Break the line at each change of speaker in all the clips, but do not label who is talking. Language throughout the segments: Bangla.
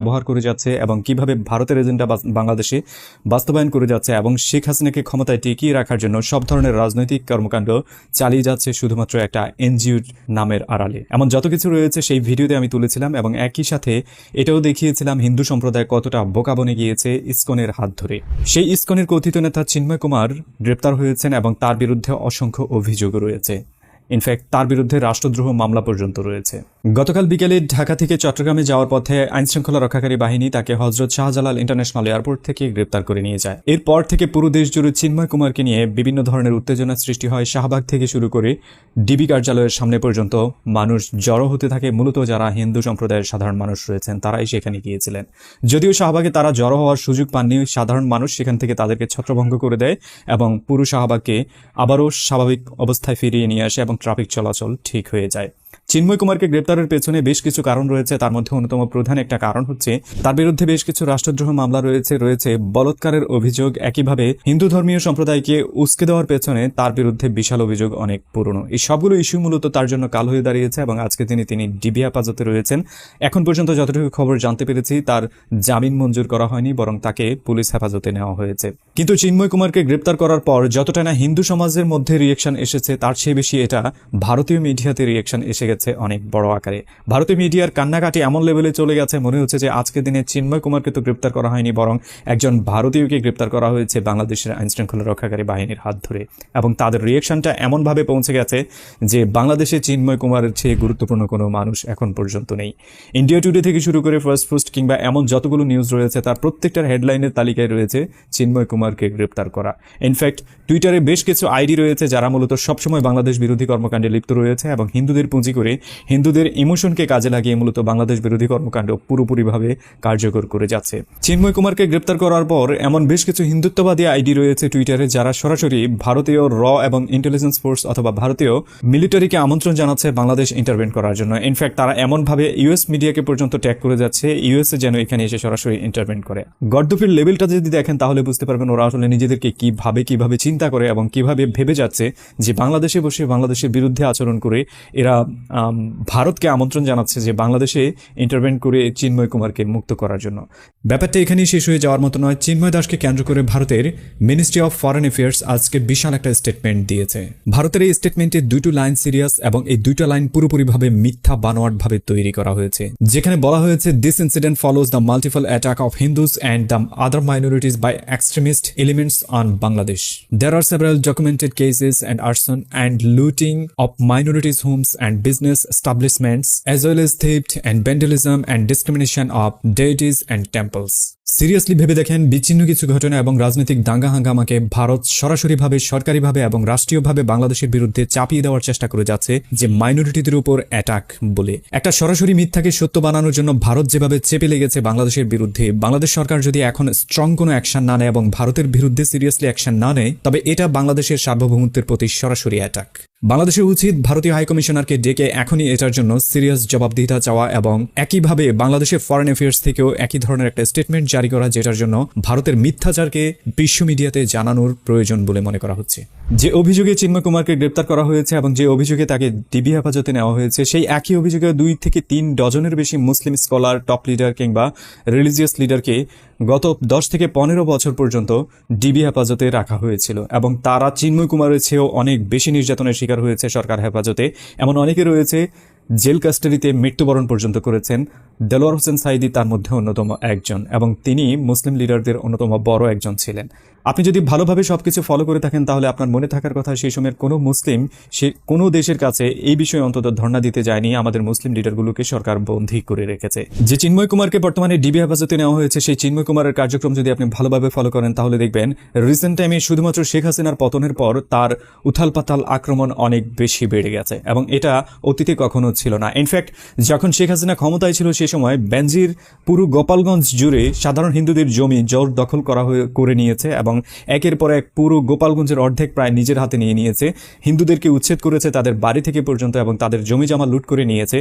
ব্যবহার করে যাচ্ছে এবং কীভাবে ভারতের এজেন্ডা বাংলাদেশে বাস্তবায়ন করে যাচ্ছে এবং শেখ হাসিনাকে ক্ষমতায় টিকিয়ে রাখার জন্য সব ধরনের রাজনৈতিক কর্মকাণ্ড চালিয়ে যাচ্ছে শুধুমাত্র একটা এনজিও নামের আড়ালে। এমন যত কিছু রয়েছে সেই ভিডিওতে আমি তুলেছিলাম এবং একই সাথে এটাও দেখিয়েছিলাম হিন্দু সম্প্রদায় কতটা বোকা বনে গিয়েছে ইসকনের হাত ধরে। সেই ইসকনের কথিত নেতা চিন্ময় কুমার গ্রেপ্তার হয়েছেন এবং তার বিরুদ্ধে অসংখ্য অভিযোগ রয়েছে। ইনফ্যাক্ট তার বিরুদ্ধে রাষ্ট্রদ্রোহ মামলা পর্যন্ত রয়েছে। গতকাল বিকেলে ঢাকা থেকে চট্টগ্রামে যাওয়ার পথে আইনশৃঙ্খলা রক্ষাকারী বাহিনী তাকে হজরত শাহজালাল ইন্টারন্যাশনাল এয়ারপোর্ট থেকে গ্রেপ্তার করে নিয়ে যায়। এরপর থেকে পুরো দেশ জুড়ে চিন্ময় কুমারকে নিয়ে বিভিন্ন ধরনের উত্তেজনা সৃষ্টি হয় শাহবাগ থেকে শুরু করে ডিবি কার্যালয়ের সামনে পর্যন্ত। মানুষ জড়ো হতে থাকে মূলত যারা হিন্দু সম্প্রদায়ের সাধারণ মানুষ রয়েছেন, তারাই সেখানে গিয়েছিলেন। যদিও শাহবাগে তারা জড়ো হওয়ার সুযোগ পাননি, সাধারণ মানুষ সেখান থেকে তাদেরকে ছত্রভঙ্গ করে দেয় এবং পুরো শাহবাগকে আবারও স্বাভাবিক অবস্থায় ফিরিয়ে নিয়ে আসে এবং ট্রাফিক চলাচল ঠিক হয়ে যায়। চিন্ময় কুমারকে গ্রেপ্তারের পেছনে বেশ কিছু কারণ রয়েছে। তার মধ্যে অন্যতম প্রধান একটা কারণ হচ্ছে, তার বিরুদ্ধে বেশ কিছু রাষ্ট্রদ্রোহ মামলা রয়েছে রয়েছে বলৎকারের অভিযোগ। একইভাবে হিন্দু ধর্মীয় সম্প্রদায়কে উস্কে দেওয়ার পেছনে তার বিরুদ্ধে বিশাল অভিযোগ অনেক পুরনো। এই সবগুলো ইস্যু মূলত তার জন্য কাল হয়ে দাঁড়িয়েছে এবং আজকে তিনি তিনি ডিবি হেফাজতে রয়েছেন। এখন পর্যন্ত যতটুকু খবর জানতে পেরেছি, তার জামিন মঞ্জুর করা হয়নি, বরং তাকে পুলিশ হেফাজতে নেওয়া হয়েছে। কিন্তু চিন্ময় কুমারকে গ্রেপ্তার করার পর যতটা না হিন্দু সমাজের মধ্যে রিয়েকশন এসেছে, তার চেয়ে বেশি এটা ভারতীয় মিডিয়াতে রিয়েকশন এসে গেছে। অনেক বড় আকারে। ভারতীয় মিডিয়ার কান্নাকাটি এমন লেভেলে চলে গেছে, মনে হচ্ছে যে আজকের দিনে চিন্ময় কুমারকে তো গ্রেপ্তার করা হয়নি, বরং একজন ভারতীয়কে গ্রেপ্তার করা হয়েছে বাংলাদেশের আইনশৃঙ্খলা রক্ষাকারী বাহিনীর হাত ধরে। এবং তাদের রিয়েকশনটা এমনভাবে পৌঁছে গেছে যে বাংলাদেশে চিন্ময় কুমারের চেয়ে গুরুত্বপূর্ণ কোনো মানুষ এখন পর্যন্ত নেই। ইন্ডিয়া টুডে থেকে শুরু করে ফার্স্ট পোস্ট কিংবা এমন যতগুলো নিউজ রয়েছে, তার প্রত্যেকটার হেডলাইনের তালিকায় রয়েছে চিন্ময় কুমারকে গ্রেপ্তার করা। ইনফ্যাক্ট টুইটারে বেশ কিছু আইডি রয়েছে, যারা মূলত সবসময় বাংলাদেশ বিরোধী কর্মকাণ্ডে লিপ্ত রয়েছে এবং হিন্দুদের পুঁজি করে হিন্দুদের ইমোশনকে কাজে লাগিয়ে মূলত বাংলাদেশ বিরোধী কর্মকাণ্ড পুরোপুরিভাবে কার্যকর করে যাচ্ছে। চিন্ময় কুমারকে গ্রেপ্তার করার পর এমন বেশ কিছু হিন্দুত্ববাদী আইডি রয়েছে টুইটারে যারা সরাসরি ভারতীয় র এবং ইন্টেলিজেন্স ফোর্স অথবা ভারতীয় মিলিটারিকে আমন্ত্রণ জানাচ্ছে বাংলাদেশ ইন্টারভেন করার জন্য। ইনফ্যাক্ট তারা এমনভাবে ইউএস মিডিয়াকে পর্যন্ত ট্যাগ করে যাচ্ছে ইউএসএ যেন এখানে এসে সরাসরি ইন্টারভেন করে। গর্দফির লেভেলটা যদি দেখেন, তাহলে বুঝতে পারবেন ওরা আসলে নিজেদেরকে কীভাবে কীভাবে চিন্তা করে এবং কীভাবে ভেবে যাচ্ছে যে বাংলাদেশে বসে বাংলাদেশের বিরুদ্ধে আচরণ করে এরা ভারতকে আমন্ত্রণ জানাচ্ছে যে বাংলাদেশে ইন্টারভেন করে চিন্ময় কুমারকে মুক্ত করার জন্য। ব্যাপারটা এখানেই শেষ হয়ে যাওয়ার মতো নয়। চিন্ময় দাসকে কেন্দ্র করে ভারতের মিনিস্ট্রি অফ ফরেন অ্যাফেয়ার্স আজকে বিশাল একটা স্টেটমেন্ট দিয়েছে। ভারতের এই স্টেটমেন্টে দুটো লাইন সিরিয়াস এবং এই দুটো লাইন পুরোপুরিভাবে মিথ্যা বানোয়াট ভাবে তৈরি করা হয়েছে। যেখানে বলা হয়েছে this incident follows the multiple attack of Hindus and the other minorities by extremist elements on Bangladesh There are several cases cases arson arson looting of minorities homes homes and business establishments, as well as theft and vandalism and discrimination of deities and temples. Seriously ভেবে দেখেন বিচ্ছিন্ন কিছু ঘটনা এবং রাজনৈতিক দাঙ্গা হাঙ্গামাকে ভারত সরাসরিভাবে সরকারিভাবে এবং রাষ্ট্রীয়ভাবে বাংলাদেশের বিরুদ্ধে চাপিয়ে দেওয়ার চেষ্টা করে যাচ্ছে যে মাইনরিটিদের উপর অ্যাটাক বলে একটা সরাসরি মিথ্যাকে সত্য বানানোর জন্য ভারত যেভাবে চেপে লেগেছে বাংলাদেশের বিরুদ্ধে বাংলাদেশ সরকার যদি এখন স্ট্রং কোনো অ্যাকশন না নেয় এবং ভারতের বিরুদ্ধে সিরিয়াসলি অ্যাকশন না নেয় তবে এটা বাংলাদেশের সার্বভৌমত্বের প্রতি সরাসরি অ্যাটাক বাংলাদেশের উচিত ভারতীয় হাইকমিশনারকে ডেকে এখনই এটার জন্য সিরিয়াস জবাবদিহিতা চাওয়া এবং একইভাবে বাংলাদেশের ফরেন অ্যাফেয়ার্স থেকেও একই ধরনের একটা স্টেটমেন্ট জারি করা, যেটার জন্য ভারতের মিথ্যাচারকে বিশ্ব মিডিয়াতে জানানোর প্রয়োজন বলে মনে করা হচ্ছে। যে অভিযোগে চিন্ময় কুমারকে গ্রেপ্তার করা হয়েছে এবং যে অভিযোগে তাকে ডিবি হেফাজতে নেওয়া হয়েছে, সেই একই অভিযোগে দুই থেকে তিন ডজনের বেশি মুসলিম স্কলার, টপ লিডার কিংবা রিলিজিয়াস লিডারকে গত দশ থেকে পনেরো বছর পর্যন্ত ডিবি হেফাজতে রাখা হয়েছিল এবং তারা চিন্ময় কুমারের চেয়েও অনেক বেশি নির্যাতনের শিকার হয়েছে সরকার হেফাজতে। এমন অনেকে রয়েছে, জেল কাস্টাডিতে মৃত্যুবরণ পর্যন্ত করেছেন, দেলোয়ার হোসেন সাইদি তার মধ্যে অন্যতম একজন এবং তিনি মুসলিম লিডারদের অন্যতম বড় একজন ছিলেন। আপনি যদি ভালোভাবে সবকিছু ফলো করে থাকেন, তাহলে আপনার মনে থাকার কথা, সেই সময়ের কোনো মুসলিম, সে কোনো দেশের কাছে এই বিষয়ে অন্তত ধর্ণা দিতে যায়নি, আমাদের মুসলিম লিডারগুলোকে সরকার বন্দী করে রেখেছে। যে চিন্ময় কুমারকে বর্তমানে ডিবি হেফাজতে নেওয়া হয়েছে, সেই চিন্ময় কুমারের কার্যক্রম যদি আপনি ভালোভাবে ফলো করেন, তাহলে দেখবেন রিসেন্ট টাইমে শুধুমাত্র শেখ হাসিনার পতনের পর তার উথাল পাতাল আক্রমণ অনেক বেশি বেড়ে গেছে এবং এটা অতীতে কখনো ছিল না। ইনফ্যাক্ট যখন শেখ হাসিনা ক্ষমতায় ছিল, সে সময় বেনজির পুরো গোপালগঞ্জ জুড়ে সাধারণ হিন্দুদের জমি জোর দখল করা হয়ে, করে নিয়েছে এবং এবং একের পর এক পুরো গোপালগঞ্জের অর্ধেক প্রায় নিজের হাতে নিয়ে নিয়েছে। হিন্দুদেরকে উচ্ছেদ করেছে তাদের বাড়ি থেকে পর্যন্ত এবং তাদের জমি জমা লুট করে নিয়েছে।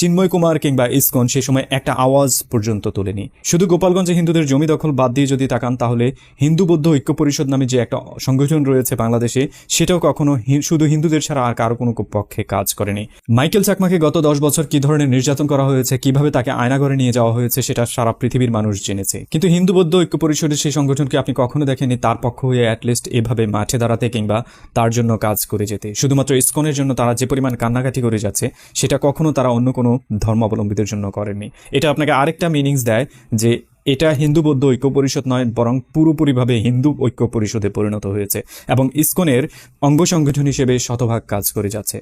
চিন্ময় কুমার কিংবা ইসকন সে সময় একটা আওয়াজ পর্যন্ত তোলেনি। শুধু গোপালগঞ্জে হিন্দুদের জমি দখল বাদ দিয়ে যদি তাকান, তাহলে হিন্দু বৌদ্ধ ঐক্য পরিষদ নামে যে একটা সংগঠন রয়েছে বাংলাদেশে, সেটাও কখনো শুধু হিন্দুদের ছাড়া আর কারও কোনো পক্ষে কাজ করেনি। মাইকেল চাকমাকে গত দশ বছর কি ধরনের নির্যাতন করা হয়েছে, কীভাবে তাকে আয়নাঘরে নিয়ে যাওয়া হয়েছে, সেটা সারা পৃথিবীর মানুষ জেনেছে। কিন্তু হিন্দু বৌদ্ধ ঐক্য পরিষদের সেই সংগঠনকে আপনি কখনো দেখেননি তার পক্ষ হয়ে অ্যাটলিস্ট এভাবে মাঠে দাঁড়াতে কিংবা তার জন্য কাজ করে যেতে। শুধুমাত্র ইস্কনের জন্য তারা যে পরিমাণ কান্নাকাটি করে যাচ্ছে, সেটা কখনো তারা অন্য কোনো ধর্মাবলম্বীদের জন্য করেননি। এটা আপনাকে আরেকটা মিনিংস দেয় যে এটা হিন্দু বৌদ্ধ ঐক্য পরিষদ নয়, বরং পুরোপুরিভাবে হিন্দু ঐক্য পরিষদে পরিণত হয়েছে এবং ইসকনের অঙ্গ সংগঠন হিসেবে শতভাগ কাজ করে যাচ্ছে।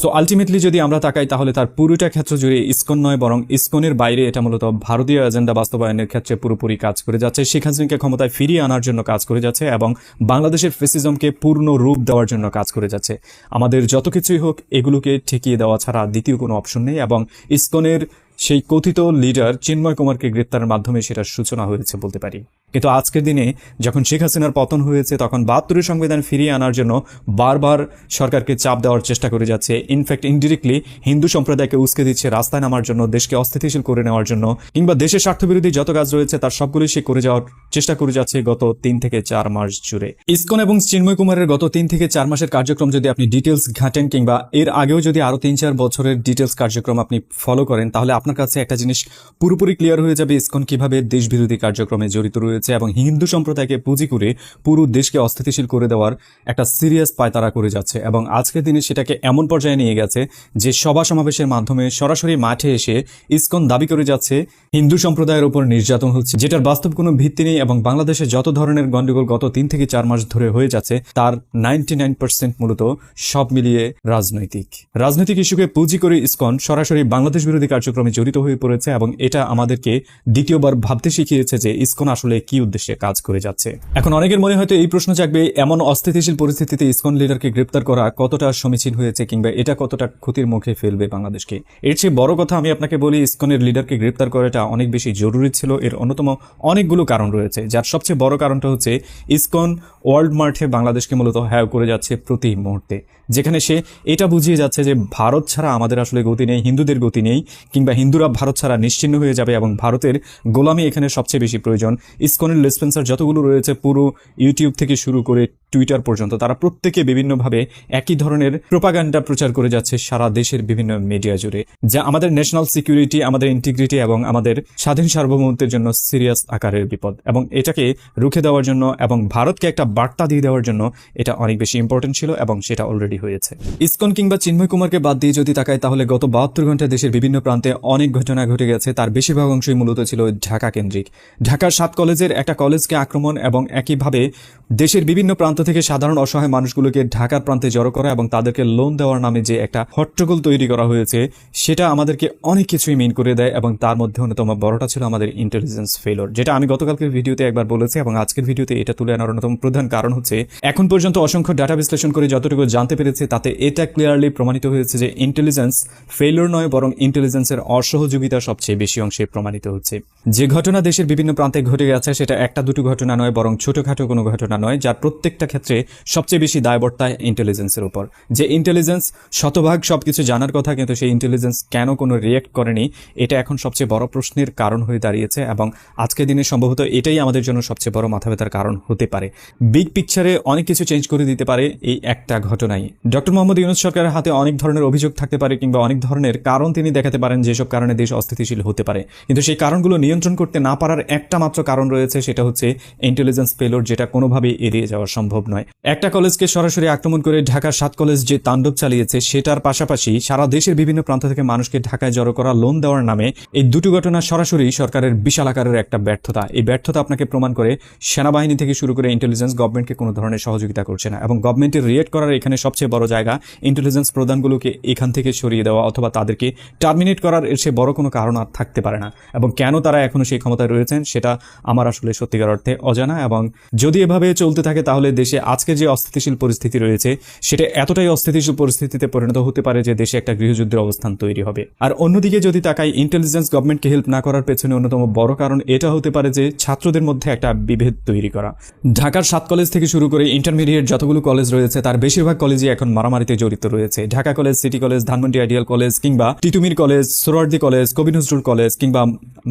সো আলটিমেটলি যদি আমরা তাকাই, তাহলে তার পুরোটা ক্ষেত্র জুড়ে ইসকন নয়, বরং ইসকনের বাইরে এটা মূলত ভারতীয় এজেন্ডা বাস্তবায়নের ক্ষেত্রে পুরোপুরি কাজ করে যাচ্ছে। শেখ হাসিনাকে ক্ষমতায় ফিরিয়ে আনার জন্য কাজ করে যাচ্ছে এবং বাংলাদেশের ফেসিজমকে পূর্ণ রূপ দেওয়ার জন্য কাজ করে যাচ্ছে। আমাদের যত কিছুই হোক, এগুলোকে ঠেকিয়ে দেওয়া ছাড়া দ্বিতীয় কোনো অপশন নেই এবং ইসকনের সেই কথিত লিডার চিন্ময় কুমারকে গ্রেপ্তারের মাধ্যমে সেটার সূচনা হয়েছে বলতে পারি। কিন্তু আজকের দিনে যখন শেখ হাসিনার পতন হয়েছে, তখন বাহাত্তরের সংবিধান ফিরিয়ে আনার জন্য বারবার সরকারকে চাপ দেওয়ার চেষ্টা করে যাচ্ছে। ইনফ্যাক্ট ইনডিরেক্টলি হিন্দু সম্প্রদায়কে উস্কে দিচ্ছে রাস্তায় নামার জন্য, দেশকে অস্থিতিশীল করে নেওয়ার জন্য, কিংবা দেশের স্বার্থবিরোধী যত কাজ রয়েছে, তার সবগুলি সে করে যাওয়ার চেষ্টা করে যাচ্ছে গত তিন থেকে চার মাস জুড়ে। ইসকন এবং চিন্ময় কুমারের গত তিন থেকে চার মাসের কার্যক্রম যদি আপনি ডিটেলস ঘাটেন, কিংবা এর আগেও যদি আরও তিন চার বছরের ডিটেলস কার্যক্রম আপনি ফলো করেন, তাহলে আপনার কাছে একটা জিনিস পুরোপুরি ক্লিয়ার হয়ে যাবে, ইসকন কীভাবে দেশবিরোধী কার্যক্রমে জড়িত রয়েছে এবং হিন্দু সম্প্রদায়কে পুঁজি করে পুরো দেশকে অস্থিতিশীল করে দেওয়ার একটা সিরিয়াস পায়তারা করে যাচ্ছে এবং আজকের দিনে সেটাকে এমন পর্যায়ে নিয়ে গেছে যে সভা সমাবেশের মাধ্যমে সরাসরি মাঠে এসে ইসকন দাবি করে যাচ্ছে, হিন্দু সম্প্রদায়ের উপর নির্যাতন হচ্ছে। যেটার বাস্তব কোনো ভিত্তি নেই এবং বাংলাদেশে যত ধরনের গন্ডগোল গত তিন থেকে চার মাস ধরে হয়ে যাচ্ছে, তার নাইনটি মূলত সব মিলিয়ে রাজনৈতিক। রাজনৈতিক ইস্যুকে পুঁজি করে ইসকন সরাসরি বাংলাদেশ বিরোধী কার্যক্রমে জড়িত হয়ে পড়েছে এবং এটা আমাদেরকে দ্বিতীয়বার ভাবতে শিখিয়েছে যে ইসকন আসলে কি উদ্দেশ্যে কাজ করে যাচ্ছে। এখন অনেকের মনে হয়তো এই প্রশ্ন জাগবে, এমন অস্থিতিশীল পরিস্থিতিতে ইসকন লিডারকে গ্রেপ্তার করা কতটা সমীচীন হয়েছে কিংবা এটা কতটা ক্ষতির মুখে ফেলবে বাংলাদেশকে? এর চেয়ে বড় কথা আমি আপনাকে বলি, ইসকনের লিডারকে গ্রেপ্তার করাটা অনেক বেশি জরুরি ছিল। এর অন্যতম অনেকগুলো কারণ রয়েছে। যার সবচেয়ে বড় কারণটা হচ্ছে, ইসকন ওয়ার্ল্ড মার্টে বাংলাদেশকে মূলত হ্যায় করে যাচ্ছে প্রতি মুহূর্তে। যেখানে সে এটা বুঝিয়ে যাচ্ছে যে ভারত ছাড়া আমাদের আসলে গতি নেই, হিন্দুদের গতি নেই, কিংবা হিন্দুরা ভারত ছাড়া নিশ্চিন্ন হয়ে যাবে এবং ভারতের গোলামি এখানে সবচেয়ে বেশি প্রয়োজন। ইসকনের লেসপেন্সার যতগুলো রয়েছে, পুরো ইউটিউব থেকে শুরু করে টুইটার পর্যন্ত, তারা প্রত্যেকে বিভিন্নভাবে একই ধরনের প্রোপাগান্ডা প্রচার করে যাচ্ছে সারা দেশের বিভিন্ন মিডিয়া জুড়ে, যা আমাদের ন্যাশনাল সিকিউরিটি আমাদের ইন্টিগ্রিটি এবং আমাদের স্বাধীন সার্বভৌমত্বের জন্য সিরিয়াস আকারের বিপদ। এবং এটাকে রুখে দেওয়ার জন্য এবং ভারতকে একটা বার্তা দিয়ে দেওয়ার জন্য এটা অনেক বেশি ইম্পর্টেন্ট ছিল এবং সেটা অলরেডি হয়েছে। ইসকন কিংবা চিন্ময় কুমারকে বাদ দিয়ে যদি তাকায় তাহলে গত বাহাত্তর ঘন্টায় দেশের বিভিন্ন প্রান্তে অনেক ঘটনা ঘটে গেছে। তার বেশিরভাগ অংশই মূলত ছিল ঢাকা কেন্দ্রিক। ঢাকার সাত কলেজের একটা কলেজকে আক্রমণ এবং একইভাবে দেশের বিভিন্ন প্রান্ত থেকে সাধারণ অসহায় মানুষগুলোকে ঢাকার প্রান্তে জড়ো করা এবং তাদেরকে লোন দেওয়ার নামে যে একটা হট্টগোল তৈরি করা হয়েছে, সেটা আমাদেরকে অনেক কিছুই মিন করে দেয় এবং তার মধ্যে অন্যতম বড়টা ছিল আমাদের ইন্টেলিজেন্স ফেলোর যেটা আমি গতকালকের ভিডিওতে একবার বলেছি এবং আজকের ভিডিওতে এটা তুলে আনার অন্যতম প্রধান কারণ হচ্ছে, এখন পর্যন্ত অসংখ্য ডাটা বিশ্লেষণ করে যতটুকু জানতে তাতে এটা ক্লিয়ারলি প্রমাণিত হয়েছে যে ইন্টেলিজেন্স ফেলোর নয়, বরং ইন্টেলিজেন্সের অসহযোগিতা সবচেয়ে বেশি অংশে প্রমাণিত হচ্ছে। যে ঘটনা দেশের বিভিন্ন প্রান্তে ঘটে গেছে, সেটা একটা দুটো ঘটনা নয়, বরং ছোটখাটো কোনো ঘটনা নয়, যার প্রত্যেকটা ক্ষেত্রে সবচেয়ে বেশি দায়বর্তা ইন্টেলিজেন্সের উপর। যে ইন্টেলিজেন্স শতভাগ সবকিছু জানার কথা, কিন্তু সেই ইন্টেলিজেন্স কেন কোনো রিয়েক্ট করেনি, এটা এখন সবচেয়ে বড় প্রশ্নের কারণ হয়ে দাঁড়িয়েছে, এবং আজকের দিনে সম্ভবত এটাই আমাদের জন্য সবচেয়ে বড় মাথা ব্যথার কারণ হতে পারে। বিগ পিকচারে অনেক কিছু চেঞ্জ করে দিতে পারে এই একটা ঘটনাই। ডক্টর মোহাম্মদ ইউনুস সরকারের হাতে অনেক ধরনের অভিযোগ থাকতে পারে কিংবা অনেক ধরনের কারণ তিনি দেখাতে পারেন যেসব কারণে দেশ অস্থিতিশীল হতে পারে। কিন্তু সেই কারণগুলো নিয়ন্ত্রণ করতে না পারার একটা মাত্র কারণ রয়েছে, সেটা হচ্ছে ইন্টেলিজেন্স পেলোর যেটা কোনোভাবেই এড়িয়ে যাওয়া সম্ভব নয়। একটা কলেজকে সরাসরি আক্রমণ করে ঢাকার সাত কলেজ যে তাণ্ডব চালিয়েছে, সেটার পাশাপাশি সারা দেশের বিভিন্ন প্রান্ত থেকে মানুষকে ঢাকায় জড়ো করা লোন দেওয়ার নামে এই দুটো ঘটনা সরাসরি সরকারের বিশাল আকারের একটা ব্যর্থতা। এই ব্যর্থতা আপনাকে প্রমাণ করে সেনাবাহিনী থেকে শুরু করে ইন্টেলিজেন্স গভর্নমেন্টকে কোনো ধরনের সহযোগিতা করছে না এবং গভর্নমেন্টের রিয়েক্ট করার এখানে সবচেয়ে বড় জায়গা ইন্টেলিজেন্স প্রধানগুলোকে এখান থেকে সরিয়ে দেওয়া অথবা তাদেরকে টার্মিনেট করার এর সে বড় কোনো কারণ আর থাকতে পারে না। এবং কেন তারা এখনও সেই ক্ষমতায় রয়েছেন সেটা আমার আসলে সত্যিকার অর্থে অজানা এবং যদি এভাবে চলতে থাকে তাহলে দেশে আজকে যে অস্থিতিশীল পরিস্থিতি রয়েছে, সেটা এতটাই অস্থিতিশীল পরিস্থিতিতে পরিণত হতে পারে যে দেশে একটা গৃহযুদ্ধের অবস্থান তৈরি হবে। আর অন্যদিকে যদি তাকাই ইন্টেলিজেন্স গভর্নমেন্টকে হেল্প না করার পেছনে অন্যতম বড় কারণ এটা হতে পারে যে ছাত্রদের মধ্যে একটা বিভেদ তৈরি করা। ঢাকার সাত কলেজ থেকে শুরু করে ইন্টারমিডিয়েট যতগুলো কলেজ রয়েছে, তার বেশিরভাগ কলেজই এখন মারামারিতে জড়িত রয়েছে। Dhaka college, city college, Dhanmondi ideal college কিংবা টিটুমির কলেজ, সোরার্দি কলেজ কবি নজরুল কলেজ কিংবা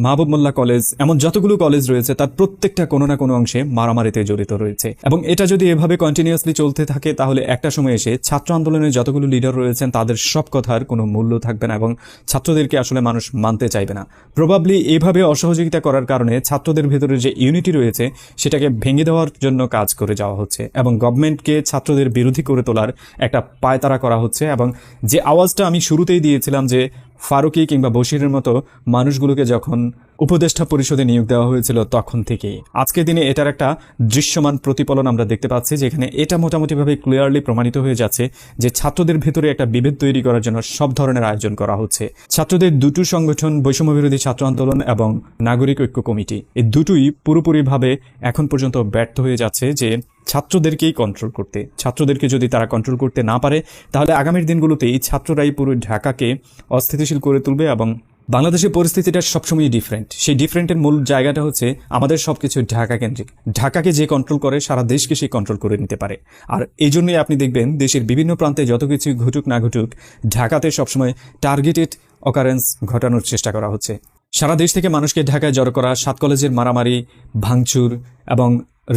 মাহবুব মোল্লা কলেজ এমন যতগুলো কলেজ রয়েছে, তার প্রত্যেকটা কোনো না কোনো অংশে মারামারিতে জড়িত রয়েছে। এবং এটা যদি এভাবে কন্টিনিউয়াসলি চলতে থাকে, তাহলে একটা সময় এসে ছাত্র আন্দোলনের যতগুলো লিডার রয়েছেন, তাদের সব কথার কোনো মূল্য থাকবে না এবং ছাত্রদেরকে আসলে মানুষ মানতে চাইবে না। প্রবাবলি এভাবে অসহযোগিতা করার কারণে ছাত্রদের ভেতরে যে ইউনিটি রয়েছে, সেটাকে ভেঙে দেওয়ার জন্য কাজ করে যাওয়া হচ্ছে এবং গভর্নমেন্টকে ছাত্রদের বিরোধী করে তোলার একটা পায়তারা করা হচ্ছে এবং যে আওয়াজটা আমি শুরুতেই দিয়েছিলাম যে ফারুকি কিংবা বশিরের মতো মানুষগুলোকে যখন উপদেষ্টা পরিষদে নিয়োগ দেওয়া হয়েছিল তখন থেকেই। আজকের দিনে এটার একটা দৃশ্যমান প্রতিফলন আমরা দেখতে পাচ্ছি, যেখানে এটা মোটামুটিভাবে ক্লিয়ারলি প্রমাণিত হয়ে যাচ্ছে যে ছাত্রদের ভেতরে একটা বিভেদ তৈরি করার জন্য সব ধরনের আয়োজন করা হচ্ছে। ছাত্রদের দুটো সংগঠন বৈষম্য বিরোধী ছাত্র আন্দোলন এবং নাগরিক ঐক্য কমিটি, এই দুটোই পুরোপুরিভাবে এখন পর্যন্ত ব্যর্থ হয়ে যাচ্ছে যে ছাত্রদেরকেই কন্ট্রোল করতে। ছাত্রদেরকে যদি তারা কন্ট্রোল করতে না পারে, তাহলে আগামীর দিনগুলোতে এই ছাত্ররাই পুরো ঢাকাকে অস্থিতিশীল করে তুলবে এবং বাংলাদেশের পরিস্থিতিটা সবসময়ই ডিফারেন্ট সেই ডিফারেন্টের মূল জায়গাটা হচ্ছে আমাদের সব কিছু ঢাকা কেন্দ্রিক। ঢাকাকে যে কন্ট্রোল করে, সারা দেশকে সেই কন্ট্রোল করে নিতে পারে। আর এই জন্যই আপনি দেখবেন দেশের বিভিন্ন প্রান্তে যত কিছু ঘটুক না ঘটুক, ঢাকাতে সবসময় টার্গেটেড অকারেন্স ঘটানোর চেষ্টা করা হচ্ছে। সারা দেশ থেকে মানুষকে ঢাকায় জড়ো করা সাত কলেজের মারামারি, ভাঙচুর এবং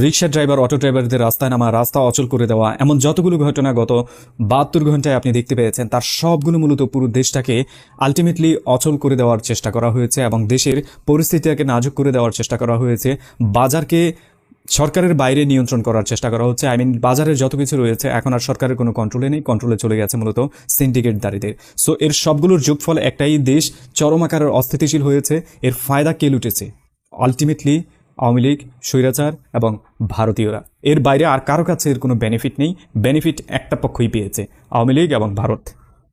রিক্সা ড্রাইভার, অটো ড্রাইভারদের রাস্তায় নামা রাস্তা অচল করে দেওয়া এমন যতগুলো ঘটনা গত বাহাত্তর ঘন্টায় আপনি দেখতে পেয়েছেন, তার সবগুলো মূলত পুরো দেশটাকে আলটিমেটলি অচল করে দেওয়ার চেষ্টা করা হয়েছে এবং দেশের পরিস্থিতিটাকে নাজুক করে দেওয়ার চেষ্টা করা হয়েছে। বাজারকে সরকারের বাইরে নিয়ন্ত্রণ করার চেষ্টা করা হচ্ছে। আই মিন বাজারের যত কিছু রয়েছে, এখন আর সরকারের কোনো কন্ট্রোলে নেই। কন্ট্রোলে চলে গেছে মূলত সিন্ডিকেট সিন্ডিকেটদারীদের সো এর সবগুলোর যোগফল একটাই। দেশ চরম আকারের অস্থিতিশীল হয়েছে। এর ফায়দা কে লুটেছে? আলটিমেটলি আওয়ামী লীগ, স্বৈরাচার এবং ভারতীয়রা। এর বাইরে আর কারও কাছে এর কোনো বেনিফিট নেই। বেনিফিট একটা পক্ষই পেয়েছে, আওয়ামী লীগ এবং ভারত।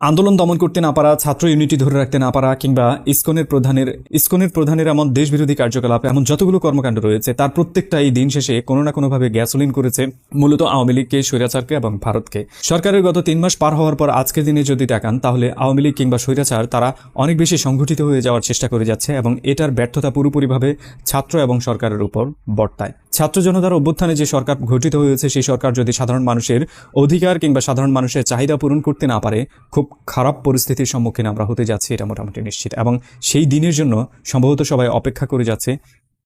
আন্দোলন দমন করতে না পারা, ছাত্র ইউনিটি ধরে রাখতে না পারা কিংবা ইসকনের প্রধানের ইসকনের প্রধানের এমন দেশবিরোধী কার্যকলাপ, এমন যতগুলো কর্মকাণ্ড রয়েছে, তার প্রত্যেকটাই দিন শেষে কোনো না কোনোভাবে গ্যাসোলিন করেছে মূলত আওয়ামী লীগকে, স্বৈরাচারকে এবং ভারতকে। সরকারের গত তিন মাস পার হওয়ার পর আজকের দিনে যদি দেখান, তাহলে আওয়ামী লীগ কিংবা স্বৈরাচার তারা অনেক বেশি সংগঠিত হয়ে যাওয়ার চেষ্টা করে যাচ্ছে এবং এটার ব্যর্থতা পুরোপুরিভাবে ছাত্র এবং সরকারের উপর বর্তায়। ছাত্র জনতার অভ্যুত্থানে যে সরকার গঠিত হয়েছে, সেই সরকার যদি সাধারণ মানুষের অধিকার কিংবা সাধারণ মানুষের চাহিদা পূরণ করতে না পারে, খুব খারাপ পরিস্থিতির সম্মুখীন আমরা হতে যাচ্ছি, এটা মোটামুটি নিশ্চিত। এবং সেই দিনের জন্য সম্ভবত সবাই অপেক্ষা করে যাচ্ছে